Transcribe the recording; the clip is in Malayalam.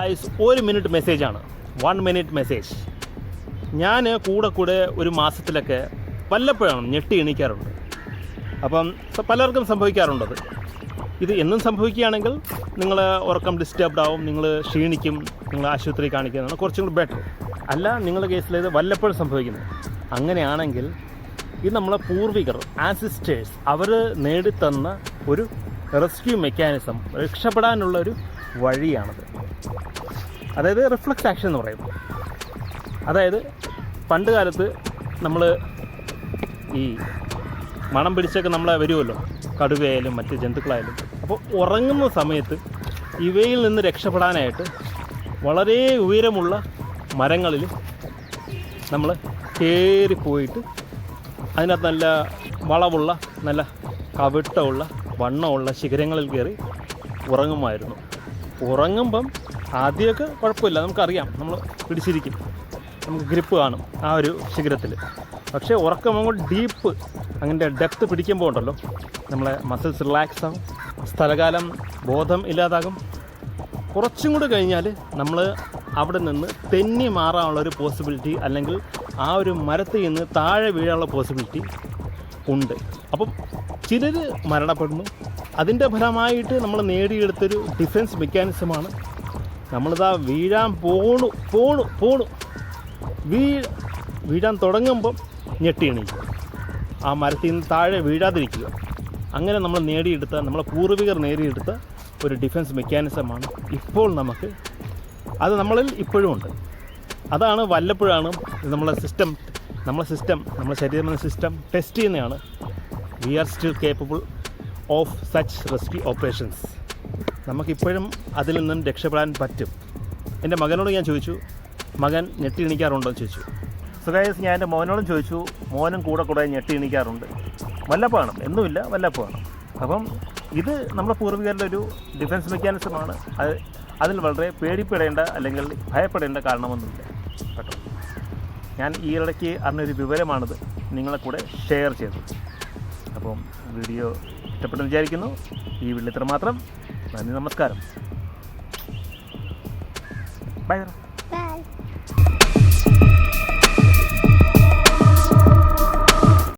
ഗൈസ് ഒരു മിനിറ്റ് മെസ്സേജ് ആണ്. വൺ മിനിറ്റ് മെസ്സേജ് ഞാൻ കൂടെ കൂടെ ഒരു മാസത്തിലൊക്കെ വല്ലപ്പോഴാണ് ഞെട്ടി എണീക്കാറുണ്ട്. അപ്പം പലർക്കും സംഭവിക്കാറുണ്ടത് ഇത് എന്നും സംഭവിക്കുകയാണെങ്കിൽ നിങ്ങൾ ഉറക്കം ഡിസ്റ്റർബ്ഡ് ആവും നിങ്ങൾ ക്ഷീണിക്കും നിങ്ങൾ ആശുപത്രി കാണിക്കുന്നതാണ് കുറച്ചും കൂടി ബെറ്റർ അല്ല നിങ്ങളുടെ കേസിൽ ഇത് വല്ലപ്പോഴും സംഭവിക്കുന്നത്. അങ്ങനെയാണെങ്കിൽ ഇത് നമ്മളെ പൂർവികർ ആൻസിസ്റ്റേഴ്സ് അവർ നേടിത്തന്ന ഒരു റെസ്ക്യൂ മെക്കാനിസം രക്ഷപ്പെടാനുള്ള ഒരു വഴിയാണത്. അതായത് റിഫ്ലക്സ് ആക്ഷൻ എന്ന് പറയും. അതായത് പണ്ട് കാലത്ത് നമ്മൾ ഈ മണം പിടിച്ചൊക്കെ നമ്മളെ വരുമല്ലോ കടുവയായാലും മറ്റ് ജന്തുക്കളായാലും. അപ്പോൾ ഉറങ്ങുന്ന സമയത്ത് ഇവയിൽ നിന്ന് രക്ഷപ്പെടാനായിട്ട് വളരെ ഉയരമുള്ള മരങ്ങളിൽ നമ്മൾ കയറി പോയിട്ട് അതിനകത്ത് നല്ല വളവുള്ള നല്ല കവിട്ടമുള്ള വണ്ണമുള്ള ശിഖരങ്ങളിൽ കയറി ഉറങ്ങുമായിരുന്നു. ഉറങ്ങുമ്പം ആദ്യമൊക്കെ കുഴപ്പമില്ല. നമുക്കറിയാം. നമ്മൾ പിടിച്ചിരിക്കും. നമുക്ക് ഗ്രിപ്പ് കാണും ആ ഒരു ശിഖരത്തിൽ പക്ഷേ ഉറക്കം അങ്ങോട്ട് ഡീപ്പ് അങ്ങനെ ഡെപ്ത്ത് പിടിക്കുമ്പോൾ ഉണ്ടല്ലോ. നമ്മളെ മസിൽസ് റിലാക്സ് ആവും. സ്ഥലകാലം ബോധം ഇല്ലാതാകും. കുറച്ചും കൂടി കഴിഞ്ഞാൽ നമ്മൾ അവിടെ നിന്ന് തെന്നി മാറാനുള്ള ഒരു പോസിബിലിറ്റി അല്ലെങ്കിൽ ആ ഒരു മരത്തിൽ നിന്ന് താഴെ വീഴാനുള്ള പോസിബിലിറ്റി ഉണ്ട്. അപ്പം ചിലർ മരണപ്പെടുന്നു അതിന്റെ ഫലമായിട്ട് നമ്മൾ നേടിയെടുത്തൊരു ഡിഫൻസ് മെക്കാനിസമാണ് നമ്മളിതാ വീഴാൻ പോണു പോണു പോണു. വീ വീഴാൻ തുടങ്ങുമ്പം ഞെട്ടി എണീക്കുക ആ മരത്തിൽ നിന്ന് താഴെ വീഴാതിരിക്കുക. അങ്ങനെ നമ്മൾ നേടിയെടുത്ത നമ്മളെ പൂർവികർ നേടിയെടുത്ത ഒരു ഡിഫൻസ് മെക്കാനിസമാണ് ഇപ്പോൾ നമുക്ക്. അത് നമ്മളിൽ ഇപ്പോഴും ഉണ്ട്. അതാണ് വല്ലപ്പോഴാണ് നമ്മളെ സിസ്റ്റം നമ്മളെ സിസ്റ്റം നമ്മളെ ശരീരം സിസ്റ്റം ടെസ്റ്റ് ചെയ്യുന്നതാണ്. We are still capable of such rescue operations. നമുക്കിപ്പോഴും അതിൽ നിന്നും രക്ഷപ്പെടാൻ പറ്റും. എന്റെ മകനോട് ഞാൻ ചോദിച്ചു മകൻ ഞെട്ടി എണീക്കാറുണ്ടോ? എന്ന് ചോദിച്ചു. സുഖായസ് ഞാൻ എന്റെ മോനോടും ചോദിച്ചു മോനും കൂടെ കൂടെ ഞെട്ടി എണീക്കാറുണ്ട്. വല്ലപ്പോഴാണ് എന്നുമില്ല വല്ലപ്പോഴാണ്. അപ്പം ഇത് നമ്മുടെ പൂർവികരുടെ ഒരു ഡിഫൻസ് മെക്കാനിസമാണ് അത് അതിൽ വളരെ പേടിപ്പെടേണ്ട അല്ലെങ്കിൽ ഭയപ്പെടേണ്ട കാരണമൊന്നുമില്ല. കേട്ടോ. ഞാൻ ഈ ഇടയ്ക്ക് അറിഞ്ഞൊരു വിവരമാണിത്. നിങ്ങളെ കൂടെ ഷെയർ ചെയ്തത് അപ്പം വീഡിയോ ഇഷ്ടപ്പെട്ടെന്ന് വിചാരിക്കുന്നു. ഈ ഇത്ര മാത്രം നന്ദി നമസ്കാരം. ബൈ